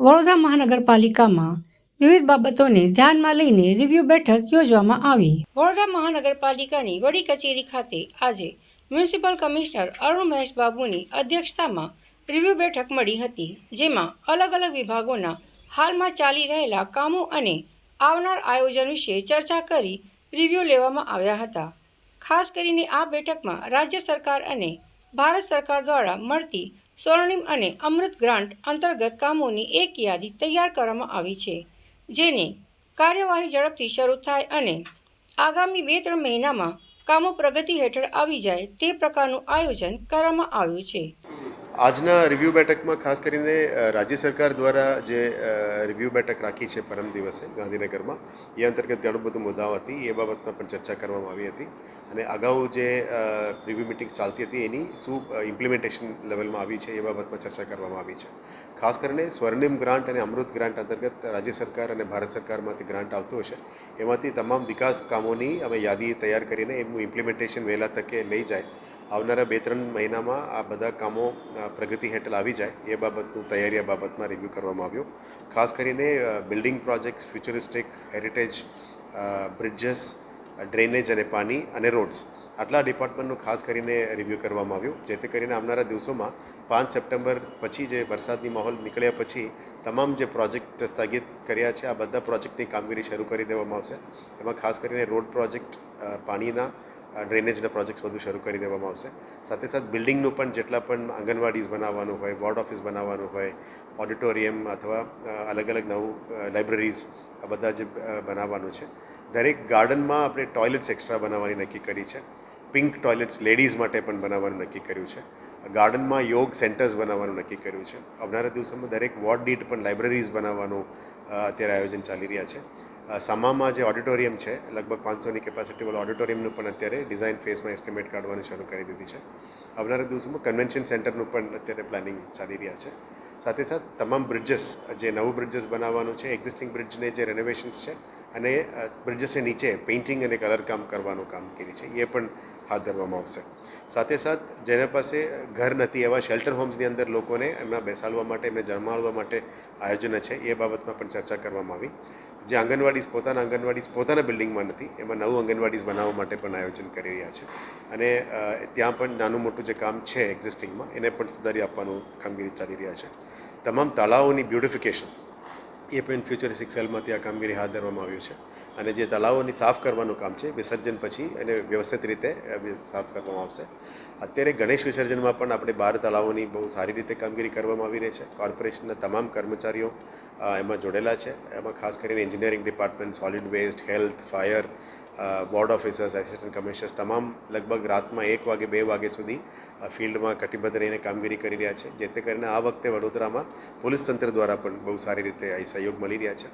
વડોદરા મહાનગરપાલિકામાં વિવિધ બાબતોને ધ્યાનમાં લઈને રિવ્યૂ બેઠક યોજવામાં આવી. વડોદરા મહાનગરપાલિકાની વડી કચેરી ખાતે આજે મ્યુનિસિપલ કમિશનર અરુણ મહેશ બાબુની અધ્યક્ષતામાં રિવ્યૂ બેઠક મળી હતી, જેમાં અલગ અલગ વિભાગોના હાલમાં ચાલી રહેલા કામો અને આવનાર આયોજન વિશે ચર્ચા કરી રિવ્યૂ લેવામાં આવ્યા હતા. ખાસ કરીને આ બેઠકમાં રાજ્ય સરકાર અને ભારત સરકાર દ્વારા મળતી સ્વર્ણિમ અને અમૃત ગ્રાન્ટ અંતર્ગત કામોની એક યાદી તૈયાર કરવામાં આવી છે, જેની કાર્યવાહી ઝડપથી શરૂ થાય અને આગામી બે ત્રણ મહિનામાં કામો પ્રગતિ હેઠળ આવી જાય તે પ્રકારનું આયોજન કરવામાં આવ્યું છે. આજના રિવ્યૂ બેઠકમાં ખાસ કરીને રાજ્ય સરકાર દ્વારા જે રિવ્યૂ બેઠક રાખી છે પરમ દિવસે ગાંધીનગરમાં, એ અંતર્ગત ઘણું બધું મુદ્દાઓ હતી, એ બાબતમાં પણ ચર્ચા કરવામાં આવી હતી. અને અગાઉ જે રિવ્યૂ મિટિંગ ચાલતી હતી, એની શું ઇમ્પ્લિમેન્ટેશન લેવલમાં આવી છે એ બાબતમાં ચર્ચા કરવામાં આવી છે. ખાસ કરીને સ્વર્ણિમ ગ્રાન્ટ અને અમૃત ગ્રાન્ટ અંતર્ગત રાજ્ય સરકાર અને ભારત સરકારમાંથી ગ્રાન્ટ આવતો હશે, એમાંથી તમામ વિકાસ કામોની અમે યાદી તૈયાર કરીને એમનું ઇમ્પ્લિમેન્ટેશન વહેલા તકે લઈ જાય આવનારા બે ત્રણ મહિનામાં આ બધા કામો પ્રગતિ હેઠળ આવી જાય એ બાબતનું તૈયારી આ બાબતમાં રિવ્યૂ કરવામાં આવ્યો. ખાસ કરીને building projects futuristic heritage bridges drainage અને પાણી અને રોડ્સ આટલા ડિપાર્ટમેન્ટનું ખાસ કરીને રિવ્યૂ કરવામાં આવ્યું. જેથી કરીને આવનારા દિવસોમાં પાંચ સપ્ટેમ્બર પછી જે વરસાદની માહોલ નીકળ્યા પછી તમામ જે પ્રોજેક્ટ સ્થગિત કર્યા છે, આ બધા પ્રોજેક્ટની કામગીરી શરૂ કરી દેવામાં આવશે. એમાં ખાસ કરીને રોડ પ્રોજેક્ટ પાણીના ડ્રેનેજના પ્રોજેક્ટ્સ બધું શરૂ કરી દેવામાં આવશે. સાથે સાથે બિલ્ડિંગનું પણ જેટલા પણ આંગણવાડીઝ બનાવવાનું હોય વોર્ડ ઓફિસ બનાવવાનું હોય ઓડિટોરિયમ અથવા અલગ અલગ નવું લાઇબ્રેરીઝ આ બધા જે બનાવવાનું છે. દરેક ગાર્ડનમાં આપણે ટોયલેટ્સ એક્સ્ટ્રા બનાવવાની નક્કી કરી છે. પિંક ટોયલેટ્સ લેડીઝ માટે પણ બનાવવાનું નક્કી કર્યું છે. ગાર્ડનમાં યોગ સેન્ટર્સ બનાવવાનું નક્કી કર્યું છે. આવનારા દિવસોમાં દરેક વોર્ડ દીઠ પણ લાઇબ્રેરીઝ બનાવવાનું અત્યારે આયોજન ચાલી રહ્યા છે. સમામાં જે ઓડિટોરિયમ છે, લગભગ પાંચસોની કેપેસિટીવાળું ઓડિટોરિયમનું પણ અત્યારે ડિઝાઇન ફેઝમાં એસ્ટિમેટ કાઢવાનું શરૂ કરી દીધી છે. આવનારા દિવસોમાં કન્વેન્શન સેન્ટરનું પણ અત્યારે પ્લાનિંગ ચાલી રહ્યા છે. સાથે સાથે તમામ બ્રિજેસ જે નવું બ્રિજેસ બનાવવાનું છે એક્ઝિસ્ટિંગ બ્રિજને જે રેનોવેશન્સ છે, અને બ્રિજેસની નીચે પેઇન્ટિંગ અને કલર કામ કરવાનું કામગીરી છે. એ પણ હાથ ધરવામાં આવશે. સાથે સાથ, જેના પાસે ઘર નથી, એવા શેલ્ટર હોમ્સની અંદર લોકોને એમના બેસાડવા માટે, એમને જમાડવા માટે આયોજન છે, એ બાબતમાં પણ ચર્ચા કરવામાં આવી. જે આંગણવાડીઝ પોતાના આંગણવાડીઝ પોતાના બિલ્ડિંગમાં નથી, એમાં નવું આંગણવાડીઝ બનાવવા માટે પણ આયોજન કરી રહ્યા છે. અને ત્યાં પણ નાનું મોટું જે કામ છે એક્ઝિસ્ટિંગમાં એને પણ સુધારી આપવાનું કામગીરી ચાલી રહ્યા છે. તમામ તળાવોની બ્યુટિફિકેશન એ પણ ફ્યુચરિસ્ટિક સેલમાંથી આ કામગીરી હાથ ધરવામાં આવ્યું છે. અને જે તળાવોની સાફ કરવાનું કામ છે, વિસર્જન પછી એને વ્યવસ્થિત રીતે સાફ કરવામાં આવશે. અત્યારે ગણેશ વિસર્જનમાં પણ આપણે બાર તળાવોની બહુ સારી રીતે કામગીરી કરવામાં આવી રહી છે. કોર્પોરેશનના તમામ કર્મચારીઓ એમાં જોડેલા છે. એમાં ખાસ કરીને engineering department solid waste health fire board officers assistant commissioners તમામ લગભગ રાતમાં એક વાગે, બે વાગે સુધી ફિલ્ડમાં કટિબદ્ધ રહીને કામગીરી કરી રહ્યા છે. જેથી કરીને આ વખતે વડોદરામાં પોલીસ તંત્ર દ્વારા પણ બહુ સારી રીતે સહયોગ મળી રહ્યા છે.